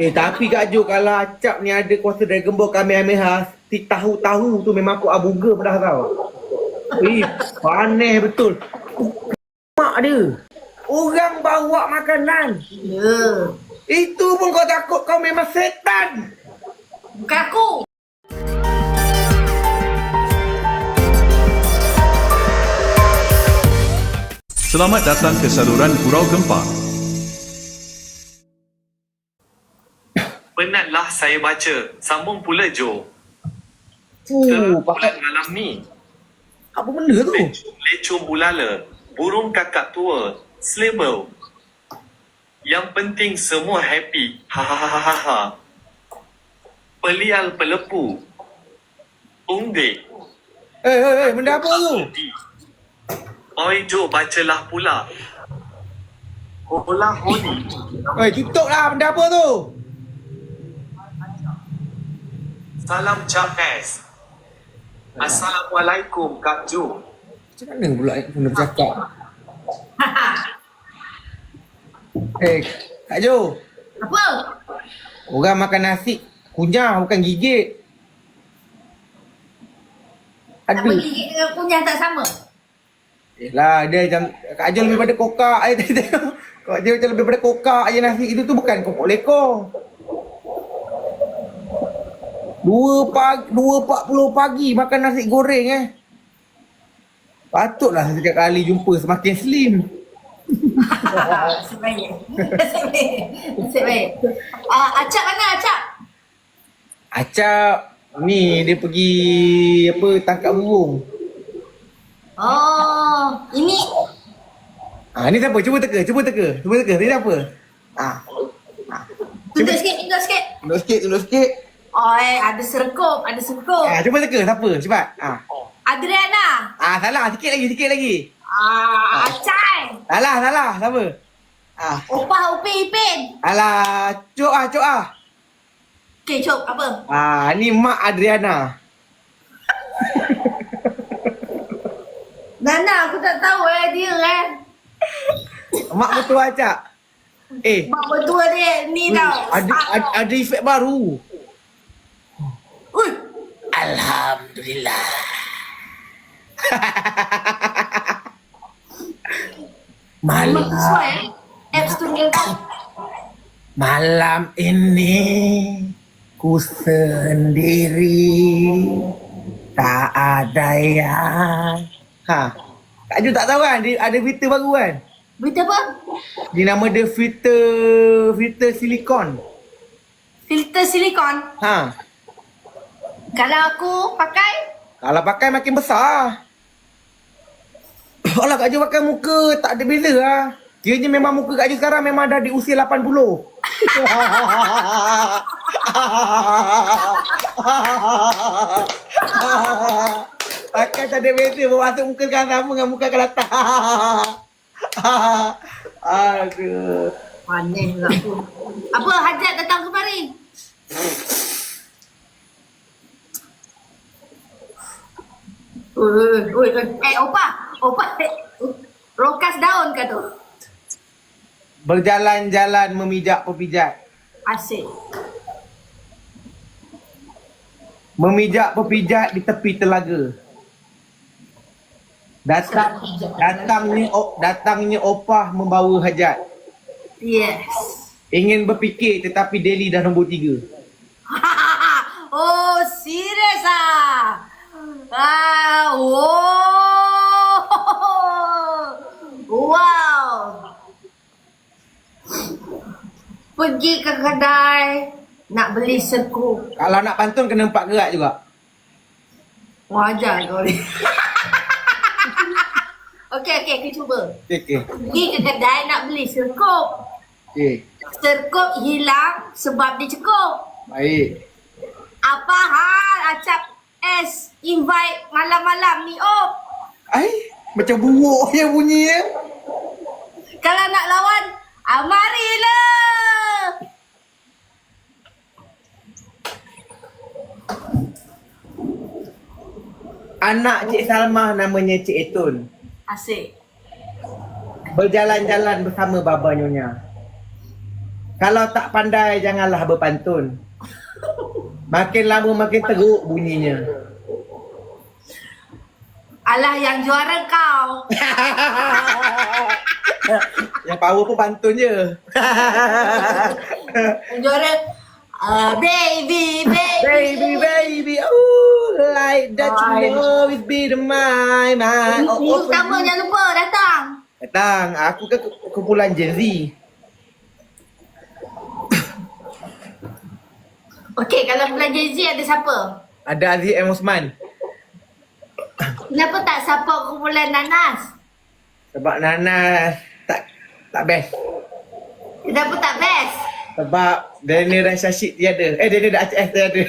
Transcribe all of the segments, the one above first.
Eh tapi Kak Jo kalau Acap ni ada kuasa Dragon Ball Kamehameha si tahu-tahu tu memang aku abuga dah tau. Eh panas betul. Mak dia. Orang bawa makanan. Ya. Itu pun kau takut kau memang setan. Bukan aku. Selamat datang ke saluran Gurau Gempa. Penatlah saya baca. Sambung pula Jo. Fuh, Ke pakai bulan malam ni. apa benda tu? Lecung, bulala. Burung kakak tua. Slable. Yang penting semua happy. Hahaha. Pelial pelepu. Ungdik. Eh, eh, eh, benda apa tu? Oi Jo, bacalah pula. Hola holi. Eh, tutup lah benda apa tu? Salam S. Assalamualaikum Kak Jo. Macam mana pula eh, kena bercakap? eh, Kak Jo, Apa? orang makan nasi kunyah bukan gigit. Tak Aduh. bergigit dengan kunyah tak sama. Yelah, dia macam Kak Jo lebih pada kokak. Kak Jo macam lebih pada kokak je nasi itu tu bukan kokok lekor. Dua pagi, dua empat puluh pagi makan nasi goreng eh. Patutlah setiap kali jumpa semakin slim. Nasib baik. Nasib baik. Nasib baik. Ah, Acap mana Acap? Acap ni dia pergi apa tangkap burung. Oh, ini Ah ni siapa? Cuba teka, cuba teka. Cuba teka. Ni siapa? Ah. tunduk sikit, tunduk sikit. Tunduk sikit, tunduk sikit. Oh, eh, ada serkup, ada serkup. Ah, cuba teka siapa? Cepat. Ah. Adriana. Ah, salah. Sikit lagi, sikit lagi. Ah, Acai. Salah, salah. Siapa? Ah. Opah Upin Ipin. Alah, cok ah, cok ah. Okay, Cok, apa? Ah, ni Mak Adriana. Nana, aku tak tahu eh dia eh. Mak betul Acap. Eh, Mak betul dia ni tau. ada, ada, ada efek baru. Alhamdulillah. Malam, tahu. malam ini ku sendiri tak ada yang ha Kak Ju tak tahu kan dia ada filter baru kan Berita apa? dia nama dia filter filter silikon Filter silikon. ha Kalau aku pakai, kalau pakai makin besar. Alah Kak Ju pakai muka tak ada beza lah. Kiranya memang muka Kak Ju sekarang memang dah di usia 80 Pakai tak ada beza Masuk muka sekarang sama dengan muka akan datang. Aduh. Pula aku. Apa hajat datang kemari? Oi, oi, oi. Eh, opa. Opa. Eh, rokas daun ke tu? Berjalan-jalan memijak pepijat Asyik. Memijak pepijat di tepi telaga Datang datangnya datangnya opah membawa hajat. Yes. Ingin berfikir tetapi Delhi dah nombor tiga. oh, serius ah? Ah, wow. Wow. Pergi ke kedai nak beli serkup. Kalau nak pantun kena empat gerak juga. Wajar kau ni. Okey, okey, kita cuba. Okey okey. Pergi ke kedai nak beli serkup. Okey. Serkup hilang sebab dicekup. Baik. Apa hal Acap S invite malam-malam ni op? Ai, macam buruk yang bunyi ya. Kalau nak lawan, ah, marilah. Anak Cik Salmah namanya Cik Etun. Asyik. Berjalan-jalan bersama baba nyonya. Kalau tak pandai janganlah berpantun. Makin lama makin teruk bunyinya. Alah yang juara kau. Yang power pun pantun je. Yang juara uh, baby, baby. baby, baby, oh, like that you know it's be the my, my. Oh, oh, pertama jangan lupa datang. Datang, aku kan kumpulan Gen Z. Okey, kalau bulan Gen Z ada siapa? Ada Aziz M. Osman. Kenapa tak siapa kumpulan Nanas? Sebab Nana tak tak best. Kenapa tak best? Sebab Daniel dan Syashid tiada. Eh, Daniel dan Aceh tiada.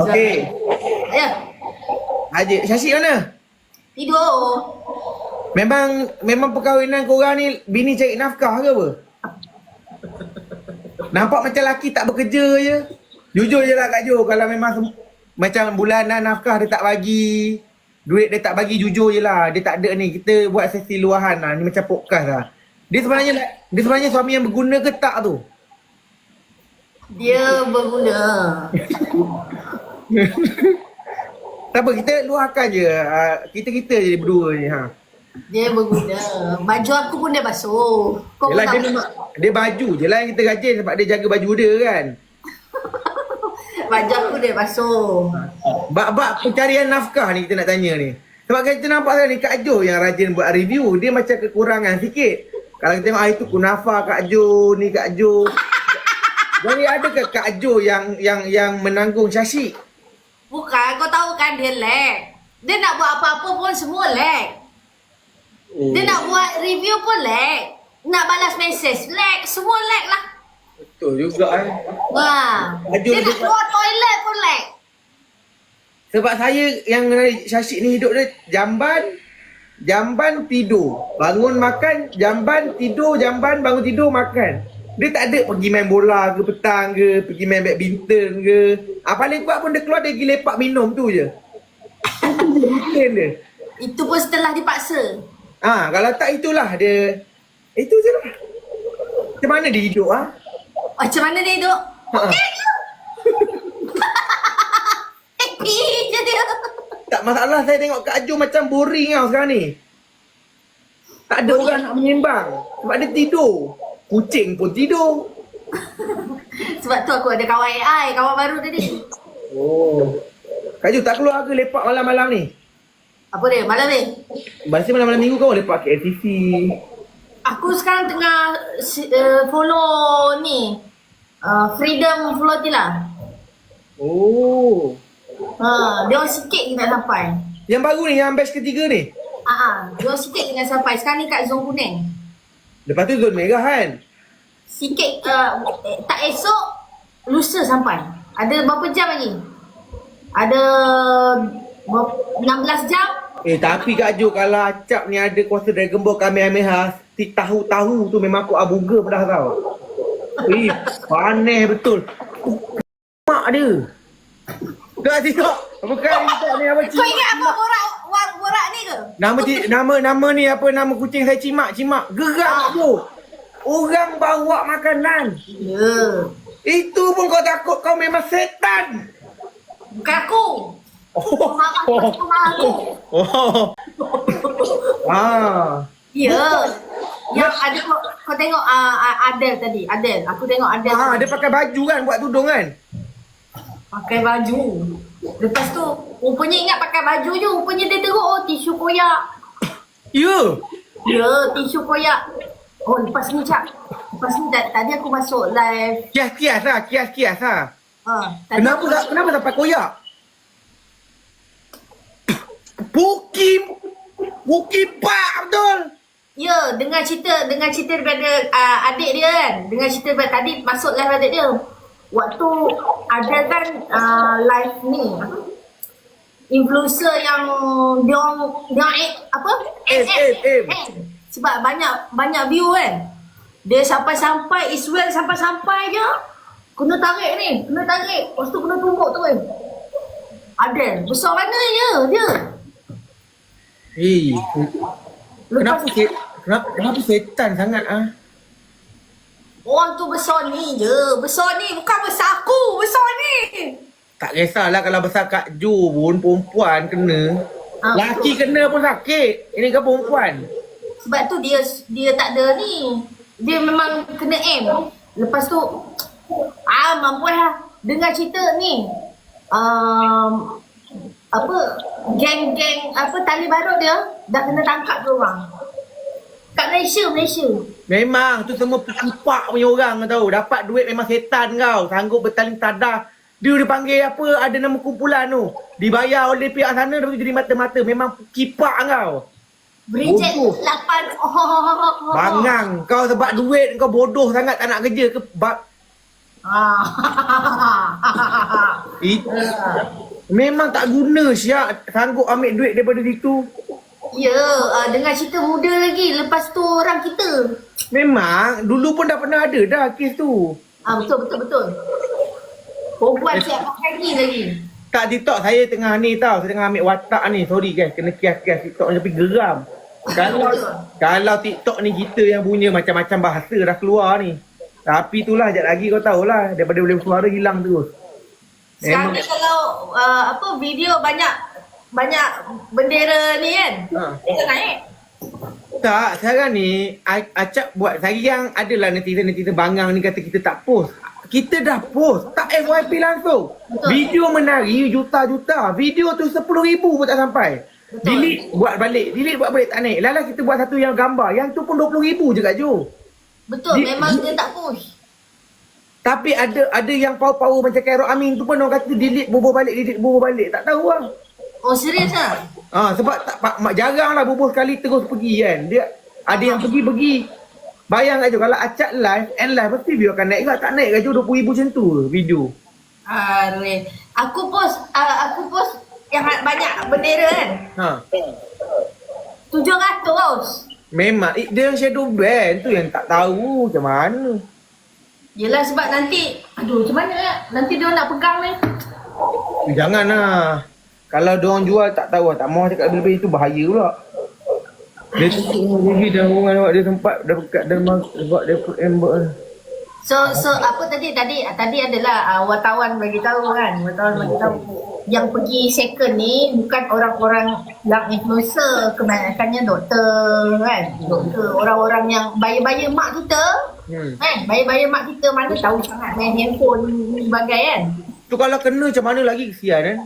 Okey. Ya, Haji, Syashid mana? tidur. Memang memang perkahwinan korang ni bini cari nafkah ke apa? Nampak macam laki tak bekerja je. Jujur je lah Kak Jo. Kalau memang macam bulanan nafkah dia tak bagi. Duit dia tak bagi jujur je lah. Dia tak ada ni. Kita buat sesi luahan lah. Ni macam podcast lah. Dia sebenarnya dia sebenarnya suami yang berguna ke tak tu? Dia berguna. Tak apa, kita luahkan je. Uh, kita-kita je berdua ni. Ha. Dia berguna. Baju aku pun dia basuh. Kau tak dia, memang, dia baju je lah yang kita rajin sebab dia jaga baju dia kan. Baju aku dia basuh. Bab-bab pencarian nafkah ni kita nak tanya ni. Sebab kita nampak sekarang ni Kak Jo yang rajin buat review. Dia macam kekurangan sikit. Kalau kita tengok ah itu kunafa Kak Jo, ni Kak Jo. Jadi ada ke Kak Jo yang yang yang menanggung Syashik? Bukan, kau tahu kan dia lag. Dia nak buat apa-apa pun semua lag. Oh. Dia nak buat review pun lag. Nak balas mesej lag. Semua lag lah. Betul juga eh. Wah. Dia dia nak keluar toilet pun lag. Sebab saya yang Syashik ni hidup dia jamban, jamban tidur. Bangun makan, jamban tidur, jamban bangun tidur makan. Dia tak ada pergi main bola ke petang ke, pergi main badminton ke. Ah, paling kuat pun dia keluar dia pergi lepak minum tu je. Itu dia. Itu pun setelah dipaksa. Ah, kalau tak itulah dia. Itu je lah. Macam mana dia hidup ah? Macam mana dia hidup? Ha. Okey je. Happy je dia. Tak masalah saya tengok Kak Jo macam boring tau sekarang ni. Tak ada orang nak menyembang. Sebab dia tidur. Kucing pun tidur. Sebab tu aku ada kawan AI, kawan baru tadi. Oh. Kak Jo tak keluar ke lepak malam-malam ni? Apa dia? Malam ni? Biasa malam-malam minggu kau lepak ke LTC. Aku sekarang tengah uh, follow ni. Uh, Freedom Flotilla. Oh. Ha, dia orang sikit je nak sampai. Yang baru ni, yang batch ketiga ni. Ah, uh dia orang sikit je nak sampai. Sekarang ni kat zon kuning. Lepas tu zon merah kan? Sikit, uh, tak esok, lusa sampai. Ada berapa jam lagi? Ada ber- 16 jam? Eh tapi Kak Jo kalau Acap ni ada kuasa Dragon Ball Kamehameha Ti tahu-tahu tu memang aku abuga dah tau Eh panas betul Mak dia Tak tengok Bukan tengok ni apa Kau cimak ingat apa borak, borak, borak ni ke? Nama ci- nama nama ni apa nama kucing saya cimak cimak gerak tu. Orang bawa makanan. Ya. Itu pun kau takut kau memang setan. Bukan aku. Kau marah aku. Oh. ah. Ya. Yang ada kau, kau tengok uh, Adel tadi. Adel. Aku tengok Adel. Ah, dia pakai baju kan buat tudung kan? Pakai baju. Lepas tu, rupanya ingat pakai baju je. Rupanya dia teruk oh, tisu koyak. Ya. Ya, tisu koyak. Oh, lepas ni Cak. Lepas ni ta- tadi aku masuk live. Kias-kias lah, kias-kias lah. Ha, Kenapa aku tak kenapa sampai koyak? Pukim. Pukim pak betul. Ya, dengar cerita dengar cerita daripada uh, adik dia kan. Dengar cerita daripada tadi masuk live adik dia. Waktu ada kan uh, live ni? Influencer yang dia orang dia orang add- apa? Aim, aim, aim. Sebab banyak banyak view kan. Dia sampai-sampai Iswell sampai-sampai je. Kena tarik ni, kena tarik. Lepas tu kena tumbuk tu kan. Ada. Besar mana ya dia? Eh, kenapa ke- Kenapa, kenapa setan sangat ah? Orang tu besar ni je. Besar ni bukan besar aku. Besar ni. Tak kisahlah kalau besar Kak Jo pun perempuan kena. Ah, Laki betul. kena pun sakit. Ini kan perempuan. Sebab tu dia dia tak ada ni. Dia memang kena M. Lepas tu ah mampu lah dengar cerita ni. Um, apa geng-geng apa tali barut dia dah kena tangkap tu orang. Kat Malaysia, Malaysia. Memang tu semua pekipak punya orang tahu. Dapat duit memang setan kau. Sanggup bertaling tadah. Dia dipanggil apa ada nama kumpulan tu. Dibayar oleh pihak sana lepas tu jadi mata-mata. Memang kipak kau. Bridget Bodoh. 8 oh. Bangang. Kau sebab duit kau bodoh sangat tak nak kerja ke. Ba- Ah. It, memang tak guna siap sanggup ambil duit daripada situ. ya, uh, dengar cerita muda lagi. Lepas tu orang kita. Memang dulu pun dah pernah ada dah kes tu. Ah betul betul betul. Perempuan siap pakai ni lagi. Tak TikTok saya tengah ni tau. Saya tengah ambil watak ni. Sorry guys. Kena kias-kias TikTok ni tapi geram. Kalau kalau TikTok ni kita yang punya macam-macam bahasa dah keluar ni. Tapi itulah sekejap lagi kau tahulah. Daripada boleh bersuara hilang terus. Sekarang ni kalau uh, apa video banyak banyak bendera ni kan. Ha. Dia kan naik. Tak, sekarang ni Acap buat Sayang adalah netizen-netizen bangang ni kata kita tak post Kita dah post Tak FYP langsung Betul. Video menari juta-juta Video tu 10 ribu pun tak sampai Betul. Delete buat balik Delete buat balik tak naik Lala kita buat satu yang gambar Yang tu pun 20 ribu je Kak Jo Betul, Di- memang di- dia tak push. Tapi ada ada yang power-power macam Kairul Amin tu pun orang kata delete bubuh balik delete bubuh balik Tak tahu lah Oh serius ah? Ah sebab tak pak, mak jarang lah bubuh sekali terus pergi kan. Dia ada yang pergi-pergi. Bayang aja kalau acak live and live pasti view akan naik ke tak naik ke 20,000 macam tu video. Aduh. Aku post uh, aku post yang banyak bendera kan. Ha. 700. Memang eh, dia yang shadow ban tu yang tak tahu macam mana. Yelah sebab nanti aduh macam mana nak nanti dia nak pegang ni. Eh, janganlah. Kalau dia orang jual tak tahu lah. tak mau cakap lebih-lebih itu bahaya pula. Dia lagi dah orang awak dia tempat dah dekat dah buat dia put embok. So so apa tadi tadi tadi adalah uh, wartawan bagi tahu kan. Wartawan bagi tahu yang pergi second ni bukan orang-orang yang influencer kebanyakannya doktor kan. Doktor orang-orang yang bayar-bayar mak kita Hmm. kan. Bayar-bayar mak kita mana tahu sangat main handphone ni bagai kan. Tu kalau kena macam mana lagi kesian kan?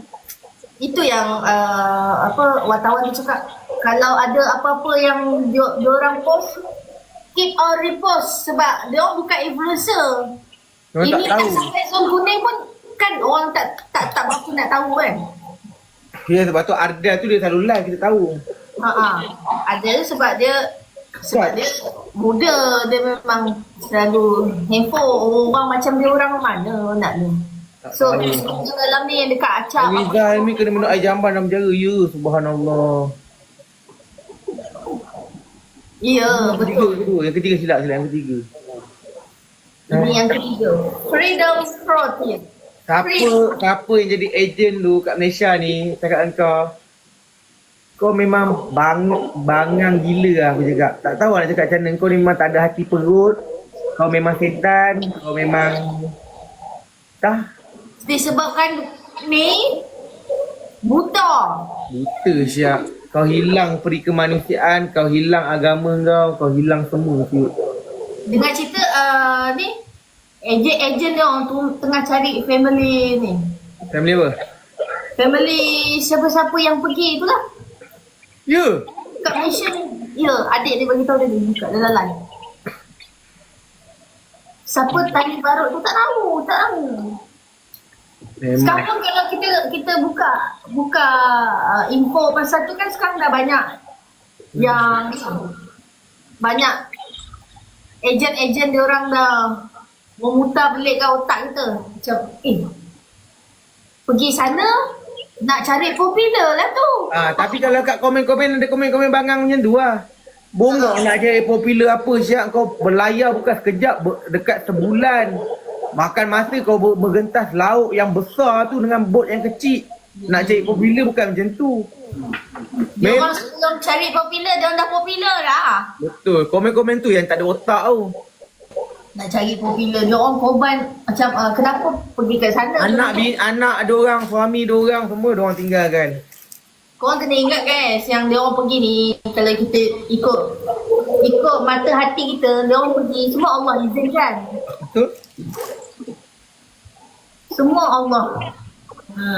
Itu yang uh, apa wartawan tu cakap kalau ada apa-apa yang dia, dia orang post keep or repost sebab dia orang bukan influencer. Orang tak Ini tahu. tak sampai zone kuning pun kan orang tak tak tak berapa nak tahu kan. Ya sebab tu Arda tu dia selalu live kita tahu. Ha ah. Ada sebab dia sebab dia muda dia memang selalu handphone orang macam dia orang mana nak ni. So dalam ni yang dekat acap Rizal ni kena minum air jamban dalam penjara. Ya, subhanallah. Ya ketiga betul. tu, yang ketiga silap silap yang ketiga. Ini yang ketiga. Freedom is protest. Siapa siapa yang jadi ejen tu kat Malaysia ni, cakap dengan kau. Kau memang bang, bangang gila lah aku cakap. Tak tahu nak cakap macam mana. Kau memang tak ada hati perut. Kau memang setan. Kau memang... Dah. Disebabkan ni buta. Buta siap. Kau hilang peri kemanusiaan. Kau hilang agama kau. Kau hilang semua siap. Dengar cerita uh, ni ejen-ejen dia orang tu tengah cari family ni. Family apa? Family siapa-siapa yang pergi tu lah. Ya. Kat Malaysia ni. Ya, adik dia bagi tahu dia kat dalam line. Siapa tali barut tu tak tahu, tak tahu. Memang. Sekarang kalau kita kita buka buka uh, info pasal tu kan sekarang dah banyak yang banyak ejen-ejen dia orang dah memutar belikkan otak kita. Macam eh pergi sana nak cari popular lah tu. Ah, tapi kalau kat komen-komen ada komen-komen bangang macam tu lah. Bongok nak jadi popular apa siap kau berlayar bukan sekejap ber, dekat sebulan. Makan masa kau ber, bergentas laut yang besar tu dengan bot yang kecil. Nak cari popular bukan macam tu. Dia orang sebelum cari popular, dia orang dah popular dah. Betul. Komen-komen tu yang tak ada otak tu. Nak cari popular, dia orang korban macam uh, kenapa pergi ke sana. Anak bi anak ada orang, suami ada orang, semua ada orang tinggalkan. Korang kena ingat guys, yang dia orang pergi ni, kalau kita ikut ikut mata hati kita, dia orang pergi, semua Allah izinkan. Betul? Semua Allah. Ha.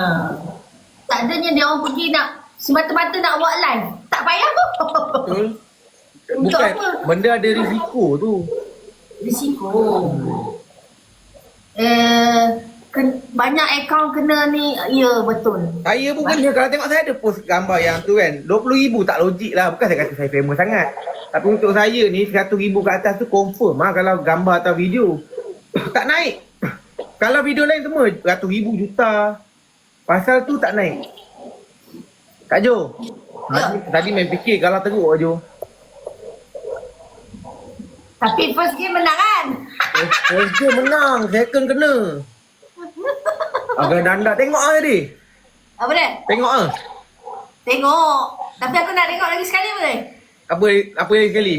Tak adanya dia orang pergi nak semata-mata nak buat live. Tak payah pun. Betul. Untuk Bukan, apa? benda ada risiko tu. Risiko. Eh, ken, banyak akaun kena ni, ya betul. Saya pun kena kalau tengok saya ada post gambar yang tu kan. RM20,000 tak logik lah. Bukan saya kata saya famous sangat. Tapi untuk saya ni RM100,000 ke atas tu confirm lah kalau gambar atau video. tak naik. Kalau video lain semua ratus ribu juta. Pasal tu tak naik. Kak Jo. Ya. Tadi, tadi main fikir kalau teruk Kak Jo. Tapi first game menang kan? First game menang. Second kena. Agak danda tengok ah tadi. Apa dia? Tengok ah. Tengok. Tapi aku nak tengok lagi sekali boleh? Apa apa lagi sekali?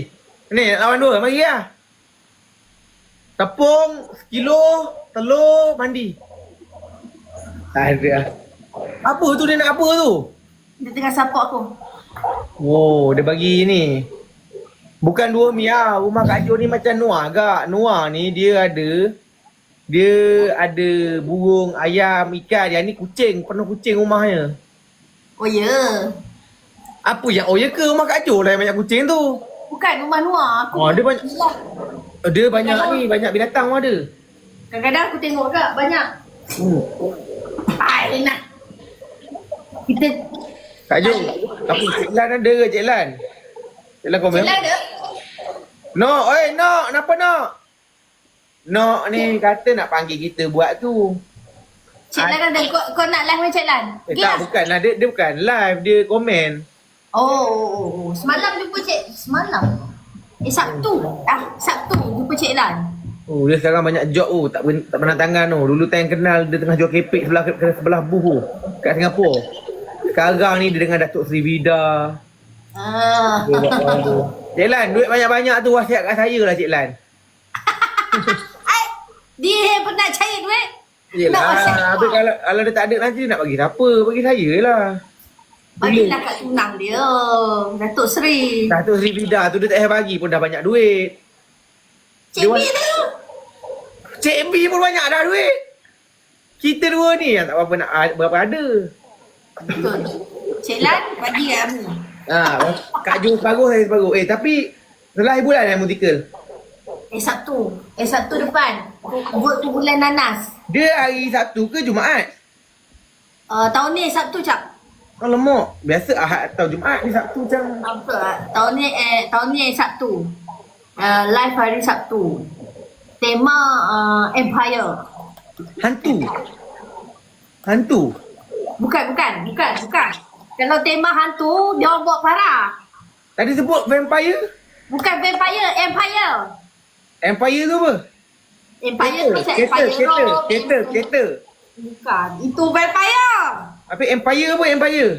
Ni lawan dua mari lah. Tepung, sekilo, telur, mandi. Tak ada. lah. Apa tu dia nak apa tu? Dia tengah support aku. Oh, dia bagi ni. Bukan dua mi lah. Rumah Kak Jo ni macam Noah agak. Noah ni dia ada dia ada burung, ayam, ikan. Yang ni kucing, penuh kucing rumahnya. Oh ya. Yeah. Apa yang oh ya ke rumah Kak Jo lah yang banyak kucing tu? Bukan rumah Nuah. Aku Oh, dia banyak- Yelah. Dia banyak ni, banyak binatang pun ada. Kadang-kadang aku tengok juga banyak. Hmm. Ay, nak. Kita Kak Jo, apa Cik Lan ada ke Cik Lan? Cik Lan komen. Cik ada? No, oi, no, kenapa no? No ni kata nak panggil kita buat tu. Cik Lan ada. Kau, kau nak live Cik Lan? Eh, Pergi tak, lah. bukan lah. Dia, dia bukan live. Dia komen. Oh, oh, oh, oh. Semalam jumpa Cik. Semalam? Eh, Sabtu. Ah, Sabtu jumpa Cik Lan. Oh, dia sekarang banyak job tu. Tak, tak pernah tangan tu. Dulu time kenal, dia tengah jual kepek sebelah, sebelah buh tu. Kat Singapura. Sekarang ni dia dengan Datuk Sri Vida. Ah. Dia buat. Cik Lan, duit banyak-banyak tu wasiat kat saya lah Cik Lan. Dia pernah cari duit. Yelah, habis kalau, kalau dia tak ada nanti dia nak bagi siapa? Bagi saya lah. Bagilah kat tunang dia. Datuk Seri. Datuk Sri Vida tu dia tak payah bagi pun dah banyak duit. Cik Dia B wa- tu. Cik B pun banyak dah duit. Kita dua ni yang tak apa-apa nak berapa ada. Betul. Cik Lan bagi kat kami. Ha, Kak Jo separuh saya separuh. Eh tapi setelah bulan yang musical. Eh Sabtu. Eh Sabtu depan. Vote tu bulan nanas. Dia hari Sabtu ke Jumaat? Uh, tahun ni Sabtu cap. Oh lemak. Biasa Ahad atau Jumaat ni Sabtu macam. Apa? ah? Tahun ni eh tahun ni Sabtu. Uh, live hari Sabtu. Tema uh, Empire. Hantu. Hantu. Bukan, bukan, bukan, bukan. Kalau tema hantu, dia orang buat parah. Tadi sebut vampire. Bukan vampire, empire. Empire tu apa? Empire tu macam empire kereta, kereta, kereta. Bukan, itu vampire. Apa empire apa empire?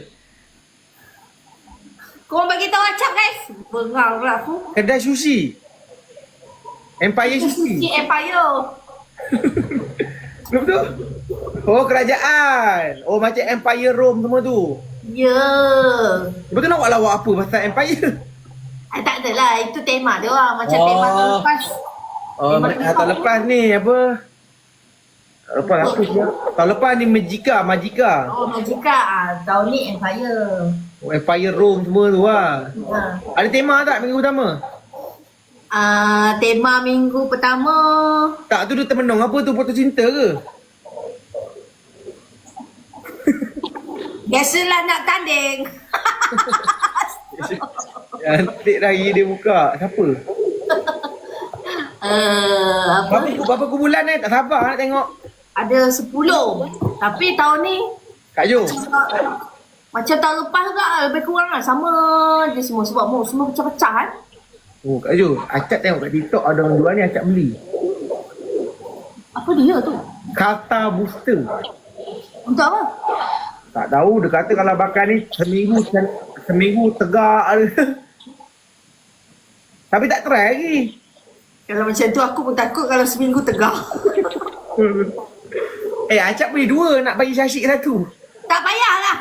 Korang bagi tahu acap guys. Bengang pula aku. Kedai sushi. Empire Si sushi. empire. Betul? Oh kerajaan. Oh macam empire Rome semua tu. Ya. Betul nak buat lawak apa pasal empire? Ah, tak adalah, itu tema dia orang. Macam Oh. tema tahun lepas. Oh, Memang ma- tahun lepas ni apa? Tahun lepas apa dia? Tahun lepas ni Majika, Majika. Oh, Majika. Ah, tahun ni empire. Oh, Empire Rome semua tu lah. Ha. Ada tema tak minggu pertama? Ah, tema minggu pertama. Tak tu dia termenung apa tu putus cinta ke? Biasalah nak tanding. Cantik lagi dia buka. Siapa? Uh, apa? Berapa, berapa bulan eh? Tak sabar nak tengok. Ada 10. Tapi tahun ni Kak Jo. macam tahun lepas juga lebih kurang lah sama je semua sebab mau semua pecah-pecah kan. Oh Kak Jo, Acap tengok kat TikTok ada orang jual ni Acap beli. Apa dia tu? Kata booster. Untuk apa? Tak tahu dia kata kalau bakar ni seminggu se- seminggu tegak Tapi tak try lagi. Kalau macam tu aku pun takut kalau seminggu tegak. Eh Acap beli dua nak bagi Syashik satu. tak payahlah.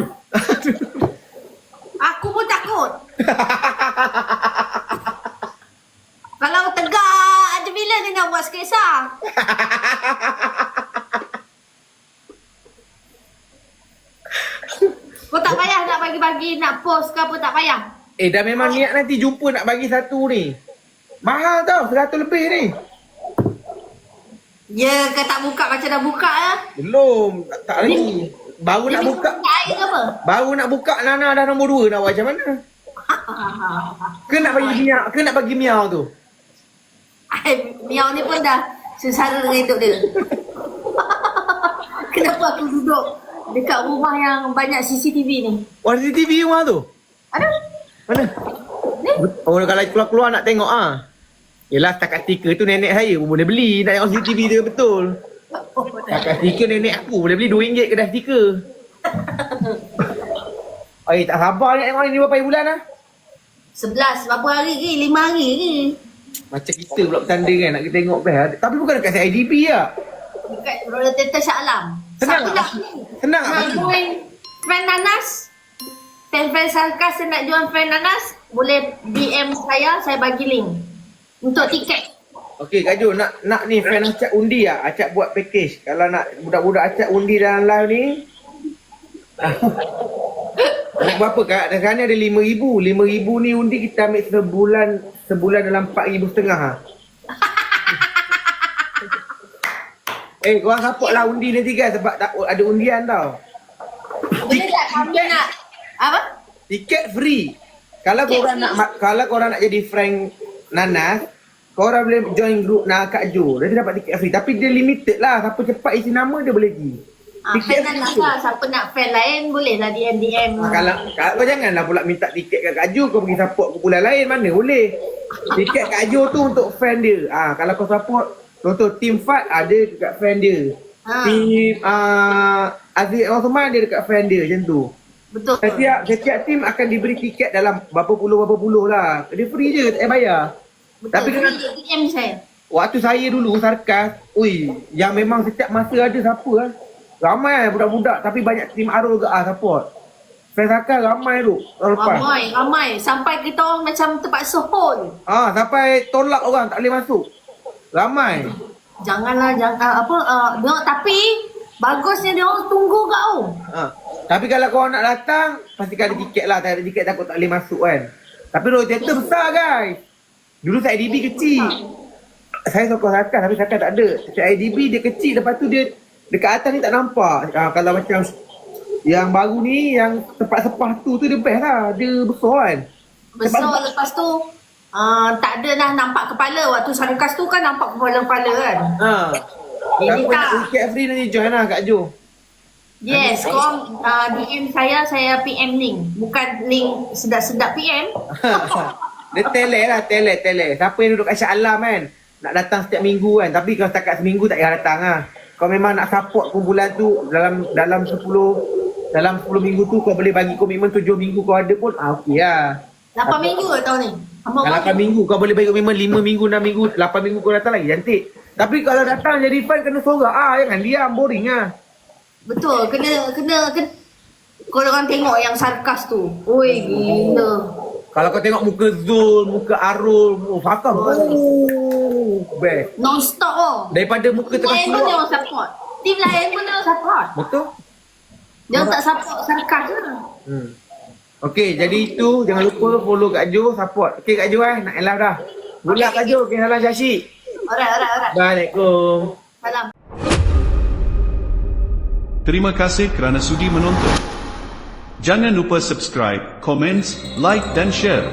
Aku pun takut. kalau tegak ada bila dia nak buat sketsa? Kau tak payah nak bagi-bagi, nak post ke apa tak payah. eh dah memang niat nanti jumpa nak bagi satu ni. Mahal tau, seratus lebih ni. Ya, kau tak buka macam dah buka lah. Belum, tak, tak lagi. Baru nak buka. minta air ke apa? Baru nak buka Nana dah nombor dua nak buat macam mana? Ke nak bagi miau, ke nak bagi miau tu? Miau ni pun dah sesara dengan hidup dia. Kenapa aku duduk dekat rumah yang banyak CCTV ni? Oh, ada TV rumah tu? Ada? Mana? Ni? Oh, kalau keluar-keluar nak tengok ah. Yelah setakat stiker tu nenek saya pun boleh beli nak tengok CCTV dia betul. Setakat stiker nenek aku boleh beli RM2 kedai stiker. Eh tak sabar nak tengok ni berapa bulan lah. Sebelas, berapa hari ke? Lima hari ke? Macam kita pula bertanda kan nak tengok best. Tapi bukan dekat CIDB lah. Dekat roller theater Shah Alam. Senang nak ni? Senang Nak join friend Nanas? Fan-fan Sarkas yang nak join friend Nanas? Boleh DM saya, saya bagi link. Untuk tiket. Okey Kak Jo nak nak ni friend Acap undi lah. Acap buat package. Kalau nak budak-budak Acap undi dalam live ni. nak berapa Kak? Sekarang ni ada RM5,000. RM5,000 ni undi kita ambil sebulan sebulan dalam RM4,000 setengah ha. Eh korang support lah undi nanti kan sebab tak, ada undian tau. Boleh tak kami nak... Apa? Tiket free. Kalau Tiket korang free. nak kalau korang nak jadi friend Nanas, korang boleh join group nak Kak Jo. Dia dapat tiket free tapi dia limited lah. Siapa cepat isi nama dia boleh pergi. Ah, fan lah. Siapa nak fan lain boleh lah DM-DM. Ah, kalau, kalau kau janganlah pula minta tiket kat Kak Jo kau pergi support kumpulan lain mana boleh. Tiket Kak Jo tu untuk fan dia. Ah kalau kau support contoh team Fat ada dekat fan dia. Ah. Team ah Aziz Osman dia dekat fan dia macam tu. Betul. Setiap setiap tim akan diberi tiket dalam berapa puluh berapa puluh lah. Dia free je tak payah bayar. Betul. Tapi Free DM saya. waktu saya dulu sarkas, ui, yang memang setiap masa ada siapa lah. Ramai budak-budak tapi banyak tim Arul ke ah support. Fan sarkas ramai tu tahun lepas. Ramai, ramai. Sampai kita orang macam terpaksa hold. Ah sampai tolak orang tak boleh masuk. Ramai. Janganlah, jangan apa. Uh, dia, orang- tapi bagusnya dia orang tunggu kau. Ha. Tapi kalau kau nak datang, pastikan ada tiket lah. Tak ada tiket takut tak boleh masuk kan. Tapi rotator besar guys. Dulu saya IDB kecil. Saya sokong Sakan tapi Sakan tak ada. Saya IDB dia kecil lepas tu dia dekat atas ni tak nampak. Ha, kalau macam yang baru ni yang tempat sepah tu tu dia best lah. Dia besar kan. Besar lepas tu uh, tak ada dah nampak kepala. Waktu sarkas tu kan nampak kepala-kepala kan. Ha. Ini nak tak. tiket free nanti join lah Kak Jo. Yes, kau uh, DM saya, saya PM link. Bukan link sedap-sedap PM. dia tele lah, tele, tele. Siapa yang duduk kat Shah Alam kan, nak datang setiap minggu kan. Tapi kalau setakat seminggu tak payah datang lah. Kau memang nak support kumpulan tu dalam dalam 10 dalam 10 minggu tu kau boleh bagi komitmen 7 minggu kau ada pun ah okey lah. 8 minggu ke tahun ni? Kalau 8 minggu kau boleh bagi komitmen 5 minggu, 6 minggu, 8 minggu kau datang lagi cantik. Tapi kalau datang jadi fan kena sorak ah jangan diam boring ah. Betul, kena kena kena kau orang tengok yang sarkas tu. Oi, gila. Kalau kau tengok muka Zul, muka Arul, oh, fakam. Oh, best. Non-stop oh. Daripada muka Tim tengah lain pun dia keluar. orang support. Tim lain pun dia orang support. Betul? Dia tak support sarkas lah. Hmm. Okey, jadi itu jangan lupa follow Kak Jo, support. Okey Kak Jo eh, nak live dah. Good luck Kak Jo, okey salam Syashi. Alright, alright, alright. Assalamualaikum. Salam. Terima kasih kerana sudi menonton. Jangan lupa subscribe, komen, like dan share.